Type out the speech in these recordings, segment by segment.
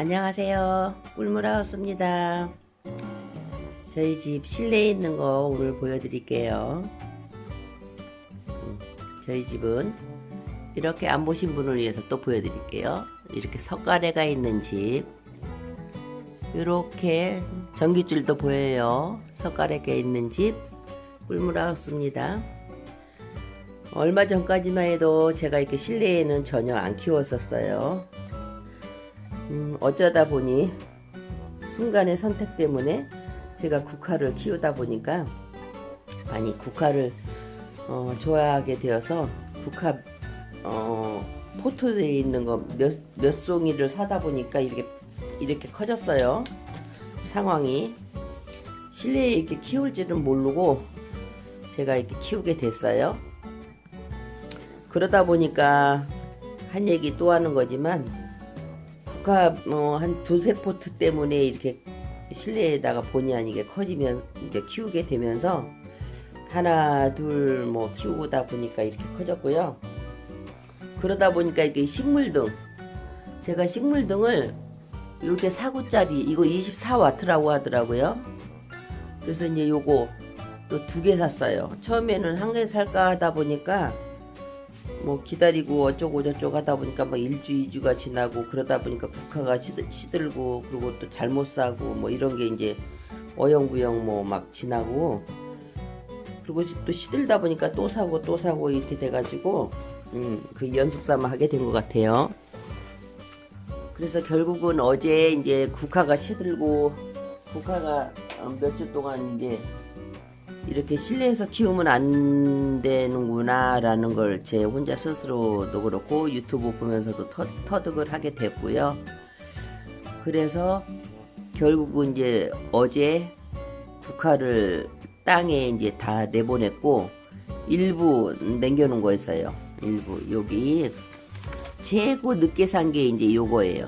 안녕하세요. 꿀물하우스입니다. 저희 집 실내에 있는 거 오늘 보여드릴게요. 음, 저희 집은 이렇게 안 보신 분을 위해서 또 보여드릴게요. 이렇게 석가래가 있는 집. 이렇게 전기줄도 보여요. 석가래가 있는 집. 꿀물하우스입니다. 얼마 전까지만 해도 제가 이렇게 실내에는 전혀 안 키웠었어요. 음, 어쩌다 보니 순간의 선택 때문에 제가 국화를 키우다 보니까 아니 국화를 어, 좋아하게 되어서 국화 어, 포트에 있는 거몇 몇 송이를 사다 보니까 이렇게 이렇게 커졌어요. 상황이 실내에 이렇게 키울 줄은 모르고 제가 이렇게 키우게 됐어요. 그러다 보니까 한 얘기 또 하는 거지만 국화 어, 한 두세 포트 때문에 이렇게 실내에다가 본의 아니게 커지면 이제 키우게 되면서 하나 둘 뭐 키우다 보니까 이렇게 커졌고요. 그러다 보니까 이게 식물등 제가 식물등을 이렇게 4구짜리 이거 24와트라고 하더라고요. 그래서 이제 요거 또 두 개 샀어요. 처음에는 한 개 살까 하다 보니까 뭐 기다리고 어쩌고 저쩌고 하다 보니까 막 일주 이주가 지나고 그러다 보니까 국화가 시들, 시들 고 그리고 또 잘못 사고 뭐 이런 게 이제 어영부영 뭐 막 지나고 그리고 또 시들다 보니까 또 사고 또 사고 이렇게 돼가지고 음, 그 연습 삼아 하게 된 것 같아요. 그래서 결국은 어제 이제 국화가 시들고 국화가 어, 몇주 동안 이제 이렇게 실내에서 키우면 안 되는구나 라는 걸 제 혼자 스스로도 그렇고 유튜브 보면서도 터, 터득을 하게 됐고요. 그래서 결국은 이제 어제 국화를 땅에 이제 다 내보냈고 일부 남겨놓은 거였어요. 일부 여기 최고 늦게 산 게 이제 요거예요.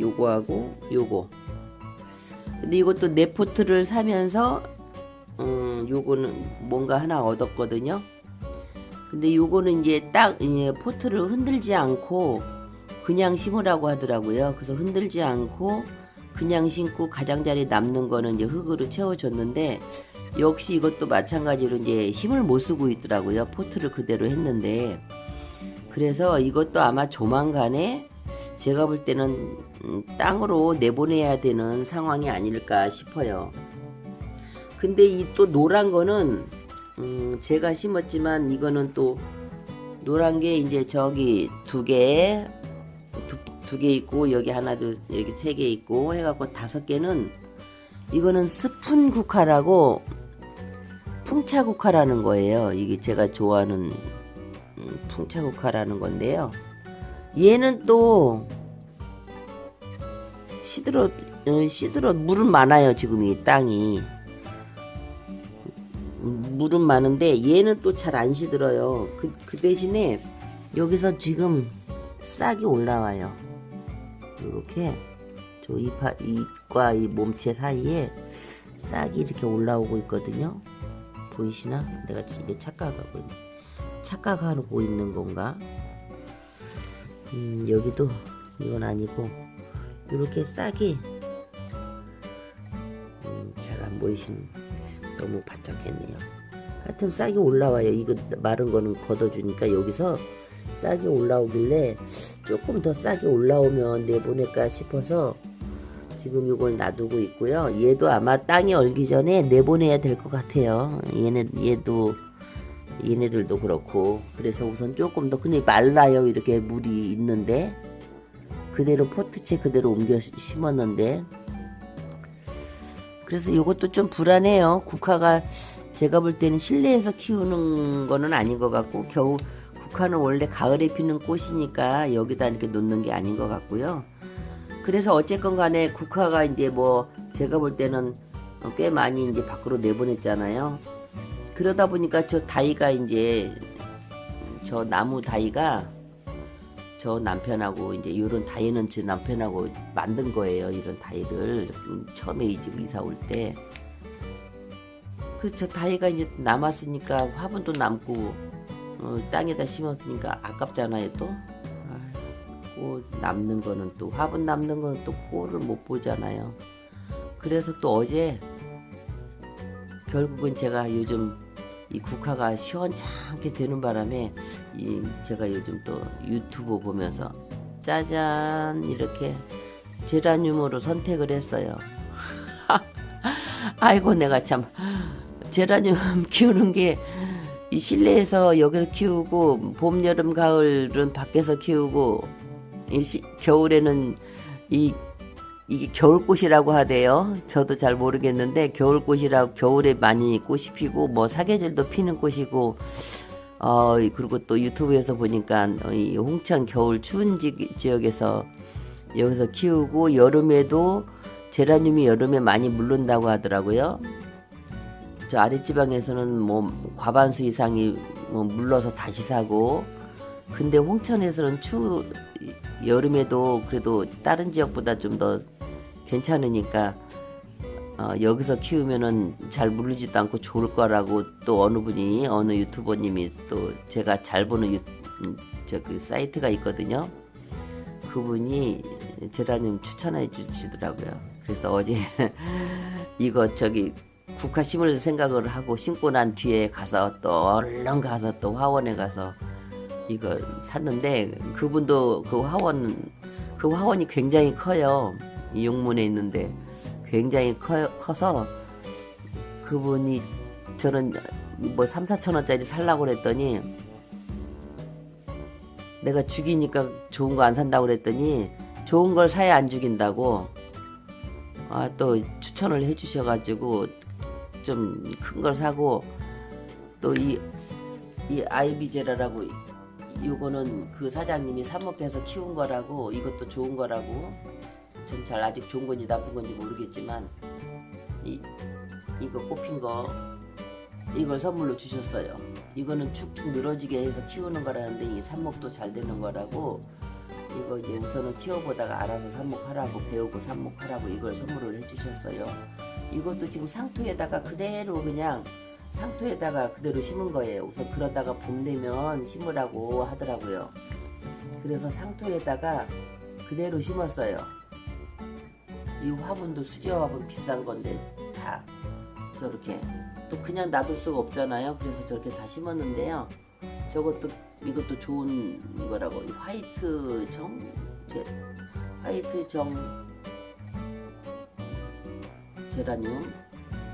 요거하고 요거. 근데 이것도 네 포트를 사면서 음, 요거는 뭔가 하나 얻었거든요. 근데 요거는 이제 딱 이제 포트를 흔들지 않고 그냥 심으라고 하더라고요. 그래서 흔들지 않고 그냥 심고 가장자리 남는 거는 이제 흙으로 채워줬는데 역시 이것도 마찬가지로 이제 힘을 못 쓰고 있더라고요. 포트를 그대로 했는데 그래서 이것도 아마 조만간에 제가 볼 때는 음, 땅으로 내보내야 되는 상황이 아닐까 싶어요. 근데 이 또 노란 거는 음 제가 심었지만 이거는 또 노란 게 이제 저기 두 개, 두 개 있고 여기 하나 둘 여기 세 개 있고 해갖고 다섯 개는 이거는 스푼 국화라고 풍차 국화라는 거예요. 이게 제가 좋아하는 음, 풍차 국화라는 건데요. 얘는 또 시들어 어, 시들어 물은 많아요 지금 이 땅이 물은 많은데 얘는 또 잘 안 시들어요. 그, 그 대신에 여기서 지금 싹이 올라와요. 이렇게 저 ip하, ip과 이 몸체 사이에 싹이 이렇게 올라오고 있거든요. 보이시나? 내가 이게 착각하고 있네. 착각하고 있는 건가? 음, 여기도 이건 아니고 이렇게 싹이 음, 잘 안 보이시는 너무 바짝했네요. 하여튼 싹이 올라와요. 이거 마른 거는 걷어주니까 여기서 싹이 올라오길래 조금 더 싹이 올라오면 내보낼까 싶어서 지금 이걸 놔두고 있고요. 얘도 아마 땅이 얼기 전에 내보내야 될 것 같아요. 얘네 얘도 얘네들도 그렇고 그래서 우선 조금 더 근데 말라요. 이렇게 물이 있는데 그대로 포트채 그대로 옮겨 심었는데 그래서 이것도 좀 불안해요. 국화가 제가 볼 때는 실내에서 키우는 거는 아닌 것 같고 겨우 국화는 원래 가을에 피는 꽃이니까 여기다 이렇게 놓는 게 아닌 것 같고요. 그래서 어쨌건 간에 국화가 이제 뭐 제가 볼 때는 꽤 많이 이제 밖으로 내보냈잖아요. 그러다 보니까 저 다이가 이제 저 나무 다이가 저 남편하고 이제 이런 다이는 제 남편하고 만든 거예요. 이런 다이를 음, 처음에 이 집 이사 올 때. 그저 다이가 이제 남았으니까 화분도 남고 어, 땅에다 심었으니까 아깝잖아요 또. 아, 뭐 남는 거는 또 화분 남는 거는 또 꼴을 못 보잖아요. 그래서 또 어제 결국은 제가 요즘 이 국화가 시원찮게 되는 바람에 이 제가 요즘 또 유튜브 보면서 짜잔 이렇게 제라늄으로 선택을 했어요. 아이고 내가 참 제라늄 키우는 게 이 실내에서 여기서 키우고 봄 여름 가을은 밖에서 키우고 이 시- 겨울에는 이 이게 겨울꽃이라고 하대요. 저도 잘 모르겠는데 겨울꽃이라고 겨울에 많이 꽃이 피고 뭐 사계절도 피는 꽃이고 어 그리고 또 유튜브에서 보니까 어, 이 홍천 겨울 추운 지, 지역에서 여기서 키우고 여름에도 제라늄이 여름에 많이 물른다고 하더라고요. 저 아랫지방에서는 뭐 과반수 이상이 뭐 물러서 다시 사고 근데 홍천에서는 추 여름에도 그래도 다른 지역보다 좀 더 괜찮으니까 어, 여기서 키우면은 잘 물리지도 않고 좋을 거라고 또 어느 분이 어느 유튜버님이 또 제가 잘 보는 유, 음, 저그 사이트가 있거든요. 그분이 제라늄 추천해 주시더라고요. 그래서 어제 이거 저기 국화 심을 생각을 하고 심고 난 뒤에 가서 또 얼른 가서 또 화원에 가서 이거 샀는데 그분도 그 화원 그 화원이 굉장히 커요. 이 용문에 있는데 굉장히 커, 커서 그분이 저는 뭐 3, 4천 원짜리 살라고 그랬더니 내가 죽이니까 좋은 거 안 산다고 그랬더니 좋은 걸 사야 안 죽인다고 아 또 추천을 해 주셔가지고 좀 큰 걸 사고 또 이 이 아이비제라라고 요거는 그 사장님이 삽목해서 키운 거라고 이것도 좋은 거라고 전 잘 아직 좋은 건지 나쁜 건지 모르겠지만 이 이거 꽃핀 거 이걸 선물로 주셨어요. 이거는 축축 늘어지게 해서 키우는 거라는데 이 삽목도 잘 되는 거라고 이거 이제 우선은 키워보다가 알아서 삽목하라고 배우고 삽목하라고 이걸 선물을 해주셨어요. 이것도 지금 상토에다가 그대로 그냥 상토에다가 그대로 심은 거예요. 우선 그러다가 봄 되면 심으라고 하더라고요. 그래서 상토에다가 그대로 심었어요. 이 화분도 수제 화분 비싼 건데 다 저렇게 또 그냥 놔둘 수가 없잖아요. 그래서 저렇게 다 심었는데요. 저것도 이것도 좋은 거라고 이 화이트 정 제, 화이트 정 제라늄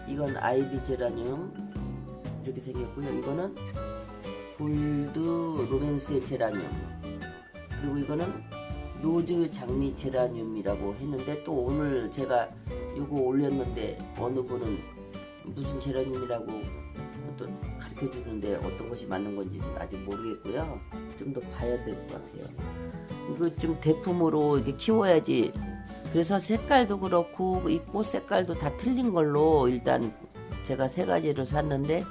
이건 아이비 제라늄 이렇게 생겼고요. 이거는 골드 로맨스 제라늄 그리고 이거는 노즈 장미 제라늄이라고 했는데 또 오늘 제가 이거 올렸는데 어느 분은 무슨 제라늄이라고 또 가르쳐 주는데 어떤 것이 맞는 건지 아직 모르겠고요. 좀 더 봐야 될 것 같아요. 이거 좀 대품으로 이렇게 키워야지. 그래서 색깔도 그렇고 이 꽃 색깔도 다 틀린 걸로 일단 제가 세 가지를 샀는데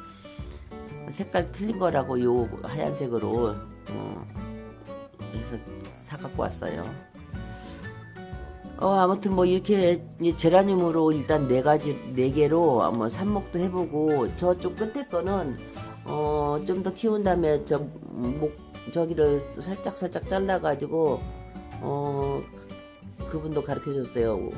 색깔 틀린 거라고 요 하얀색으로 어, 해서 사 갖고 왔어요. 어 아무튼 뭐 이렇게 이 제라늄으로 일단 네 가지 네 개로 한번 삽목도 해보고 저쪽 끝에 거는 어 좀 더 키운 다음에 저 목 저기를 살짝 살짝 잘라가지고 어 그분도 가르쳐 줬어요.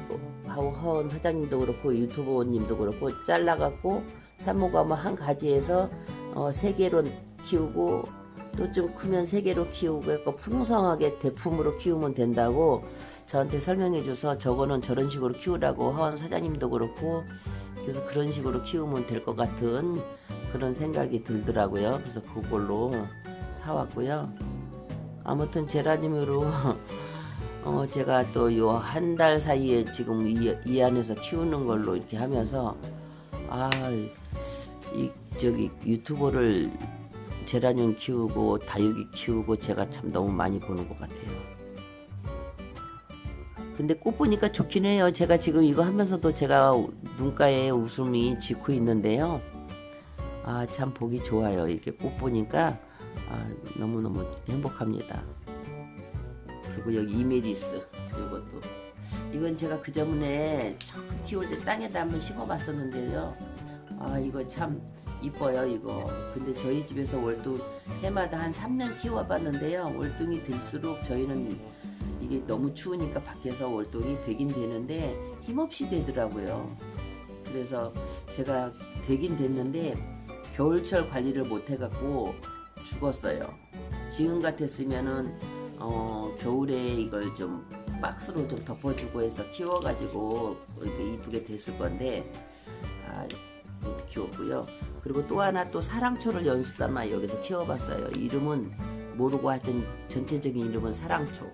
하원 사장님도 그렇고 유튜버님도 그렇고 잘라갖고 삽목하면 한 가지에서 어, 세 개로 키우고 또 좀 크면 세 개로 키우고 풍성하게 대품으로 키우면 된다고 저한테 설명해줘서 저거는 저런 식으로 키우라고 하원 사장님도 그렇고 그래서 그런 식으로 키우면 될 것 같은 그런 생각이 들더라고요. 그래서 그걸로 사왔고요. 아무튼 제라늄으로 어 제가 또 요 한 달 사이에 지금 이, 이 안에서 키우는 걸로 이렇게 하면서 아 이 저기 유튜버를 제라늄 키우고 다육이 키우고 제가 참 너무 많이 보는 것 같아요. 근데 꽃 보니까 좋긴 해요. 제가 지금 이거 하면서도 제가 눈가에 웃음이 지고 있는데요. 아, 참 보기 좋아요. 이렇게 꽃 보니까 아, 너무너무 행복합니다. 그리고 여기 이메리스 이것도 이건 제가 그 전에 처음 키울 때 땅에다 한번 심어봤었는데요. 아 이거 참 이뻐요 이거. 근데 저희 집에서 월두 해마다 한 3년 키워봤는데요. 월등이 들수록 저희는 이게 너무 추우니까 밖에서 월동이 되긴 되는데 힘없이 되더라고요. 그래서 제가 되긴 됐는데 겨울철 관리를 못 해갖고 죽었어요. 지금 같았으면은 어, 겨울에 이걸 좀 박스로 좀 덮어주고 해서 키워가지고 이렇게 이쁘게 됐을 건데 아, 못 키웠고요. 그리고 또 하나 또 사랑초를 연습 삼아 여기서 키워봤어요. 이름은 모르고 하여튼 전체적인 이름은 사랑초.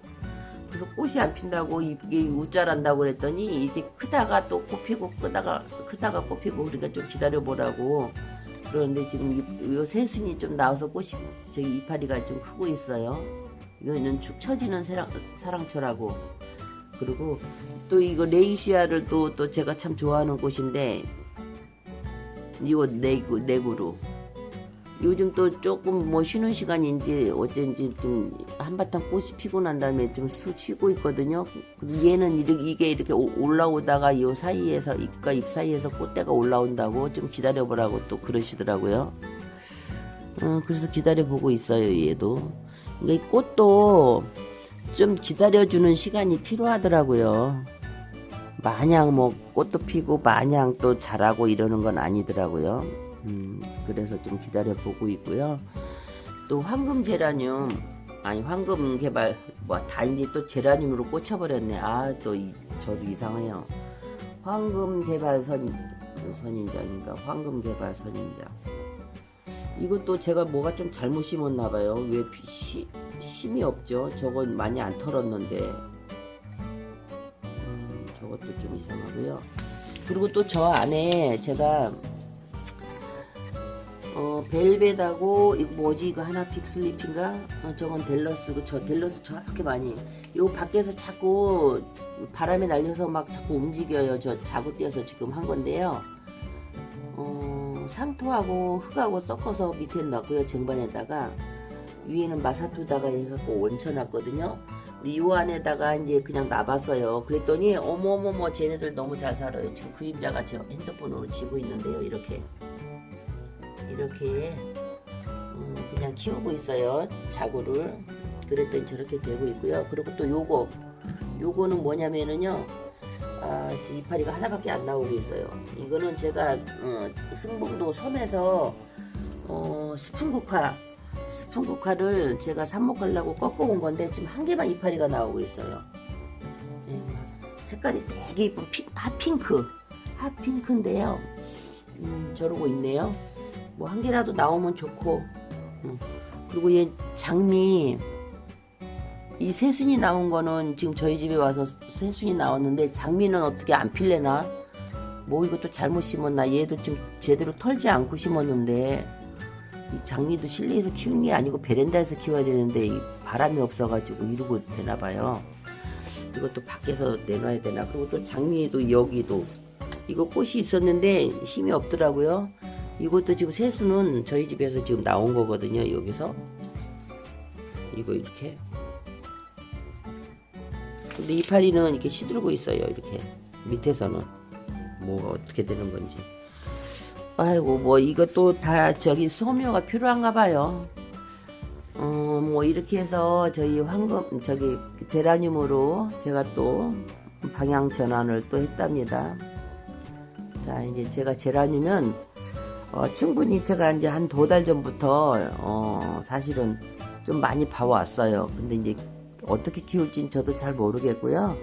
그래서 꽃이 안 핀다고 이게 우짜란다고 그랬더니 이게 크다가 또 꽃피고 크다가 크다가 꽃피고 그러니까 좀 기다려 보라고 그런데 지금 이, 요 새순이 좀 나와서 꽃이 저기 이파리가 좀 크고 있어요. 이거는 축 처지는 사랑, 사랑초라고 그리고 또 이거 레이시아를 또, 또 제가 참 좋아하는 꽃인데 이거 네구, 네구루 요즘 또 조금 뭐 쉬는 시간인지 어쩐지 좀 한바탕 꽃이 피고 난 다음에 좀 수 쉬고 있거든요. 얘는 이렇게, 이게 이렇게 오- 올라오다가 요 사이에서 잎과 잎 사이에서 꽃대가 올라온다고 좀 기다려보라고 또 그러시더라고요. 어, 그래서 기다려보고 있어요, 얘도. 이 꽃도 좀 기다려주는 시간이 필요하더라고요. 마냥 뭐 꽃도 피고 마냥 또 자라고 이러는 건 아니더라고요. 음, 그래서 좀 기다려 보고 있고요. 또 황금 제라늄 아니 황금 개발 뭐다 이제 또 제라늄으로 꽂혀버렸네. 아또 저도 이상해요. 황금 개발 선 선인장인가 황금 개발 선인장. 이것도 제가 뭐가 좀 잘못 심었나 봐요. 왜 피- 시, 심이 없죠? 저건 많이 안 털었는데. 음, 저것도 좀 이상하고요. 그리고 또 저 안에 제가 어, 벨벳하고 이거 뭐지 이거 하나 픽슬립인가? 어, 저건 델러스고 저 델러스 저렇게 많이 요 밖에서 자꾸 바람에 날려서 막 자꾸 움직여요. 저 자고 뛰어서 지금 한 건데요. 어, 상토하고 흙하고 섞어서 밑에 넣고요. 쟁반에다가 위에는 마사토다가 해갖고 얹혀놨거든요. 근데 이 안에다가 이제 그냥 놔봤어요. 그랬더니 어머어머머 쟤네들 너무 잘 살아요. 지금 그림자가 제 핸드폰으로 지고 있는데요. 이렇게 이렇게 음, 그냥 키우고 있어요. 자구를 그랬더니 저렇게 되고 있고요. 그리고 또 요거 요거는 뭐냐면은요. 아, 저 이파리가 하나밖에 안 나오고 있어요. 이거는 제가 어, 승봉도 섬에서 어, 스푼국화 스푼국화를 제가 삽목하려고 꺾어온 건데 지금 한 개만 이파리가 나오고 있어요. 예, 색깔이 되게 이쁜 피, 핫핑크 핫핑크인데요. 음, 저러고 있네요. 뭐 한 개라도 나오면 좋고 음. 그리고 얘 장미 이 새순이 나온 거는 지금 저희 집에 와서 새순이 나왔는데 장미는 어떻게 안 필래나? 뭐 이것도 잘못 심었나? 얘도 지금 제대로 털지 않고 심었는데 이 장미도 실내에서 키우는 게 아니고 베란다에서 키워야 되는데 이 바람이 없어가지고 이러고 되나 봐요. 이것도 밖에서 내놔야 되나? 그리고 또 장미도 여기도. 이거 꽃이 있었는데 힘이 없더라고요. 이것도 지금 새수는 저희 집에서 지금 나온 거거든요. 여기서. 이거 이렇게. 근데 이파리는 이렇게 시들고 있어요. 이렇게 밑에서는 뭐가 어떻게 되는 건지. 아이고 뭐 이것도 다 저기 소묘가 필요한가 봐요. 어 뭐 이렇게 해서 저희 황금 저기 제라늄으로 제가 또 방향 전환을 또 했답니다. 자 이제 제가 제라늄은 어, 충분히 제가 이제 한 두 달 전부터 어, 사실은 좀 많이 봐왔어요. 근데 이제 어떻게 키울진 저도 잘 모르겠고요.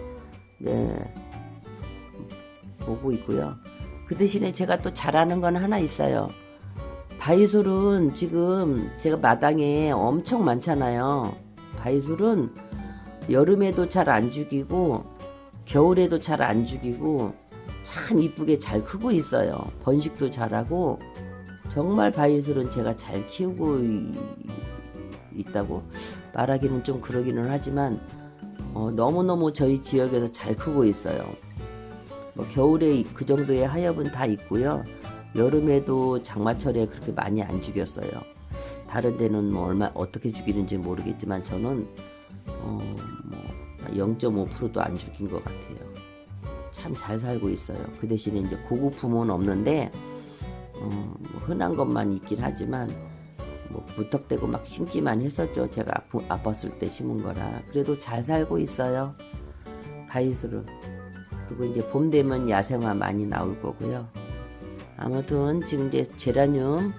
네, 보고 있고요. 그 대신에 제가 또 잘하는 건 하나 있어요. 바이솔은 지금 제가 마당에 엄청 많잖아요. 바이솔은 여름에도 잘 안 죽이고 겨울에도 잘 안 죽이고 참 이쁘게 잘 크고 있어요. 번식도 잘하고 정말 바이슬은 제가 잘 키우고 이- 있다고 말하기는 좀 그러기는 하지만 어, 너무너무 저희 지역에서 잘 크고 있어요. 뭐 겨울에 그 정도의 하엽은 다 있고요. 여름에도 장마철에 그렇게 많이 안 죽였어요. 다른 데는 뭐 얼마 어떻게 죽이는지 모르겠지만 저는 어, 뭐 0.5%도 안 죽인 것 같아요. 참 잘 살고 있어요. 그 대신에 이제 고급품은 없는데 어, 뭐 흔한 것만 있긴 하지만 뭐 무턱대고 막 심기만 했었죠. 제가 아프, 아팠을 때 심은 거라. 그래도 잘 살고 있어요. 바이스로. 그리고 이제 봄 되면 야생화 많이 나올 거고요. 아무튼 지금 이제 제라늄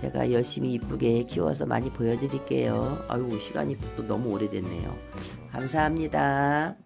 제가 열심히 이쁘게 키워서 많이 보여드릴게요. 아유 시간이 또 너무 오래됐네요. 감사합니다.